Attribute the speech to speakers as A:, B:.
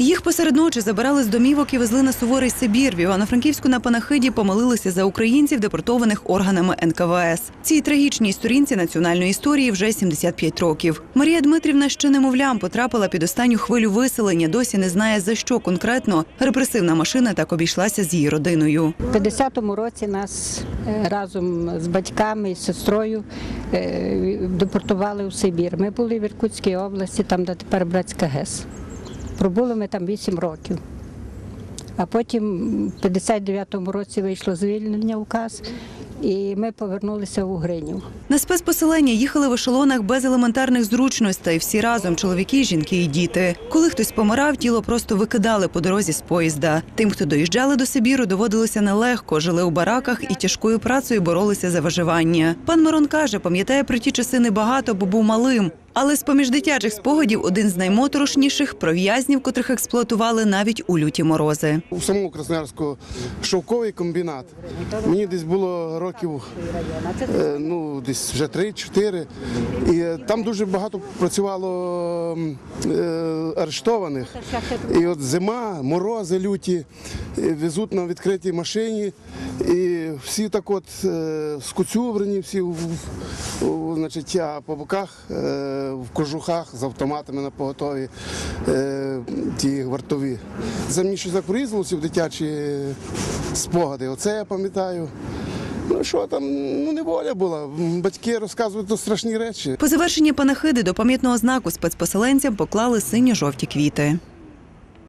A: Їх посеред ночі забирали з домівок і везли на суворий Сибір. В Івано-Франківську на панахиді помолилися за українців, депортованих органами НКВС. Цій трагічній сторінці національної історії вже 75 років. Марія Дмитрівна ще немовлям потрапила під останню хвилю виселення. Досі не знає за що конкретно репресивна машина так обійшлася з її родиною.
B: У 50-му році нас е, разом з батьками і сестрою е, депортували у Сибір. Ми були в Іркутській області, там де тепер Братська ГЕС. Пробули ми там 8 років. А потім в 59-му році вийшло звільнення указ, і ми повернулися в Угринів.
A: На спецпоселення їхали в ешелонах без елементарних зручностей. Всі разом чоловіки, жінки і діти. Коли хтось помирав, тіло просто викидали по дорозі з поїзда. Тим, хто доїжджали до Сибіру, доводилося нелегко. Жили у бараках і тяжкою працею боролися за виживання. Пан Мирон каже, пам'ятає про ті часи небагато, бо був малим. Але з поміж дитячих спогадів один з наймоторошніших про в'язнів, котрих експлуатували навіть у люті морози.
C: у самому Красноярську шовковий комбінат. Мені десь було років е, ну, десь вже 3-4. І е, там дуже багато працювало е, арештованих. І от зима, морози люті, везуть на відкритій машині. І всі так от скоцюбрені, всі значить, а по боках, в кожухах з автоматами на поготові, е, ті вартові. Це мені щось так врізалося в дитячі спогади. Оце я пам'ятаю. Ну що там, ну неволя була. Батьки розказують то страшні речі.
A: По завершенні панахиди до пам'ятного знаку спецпоселенцям поклали синьо-жовті квіти.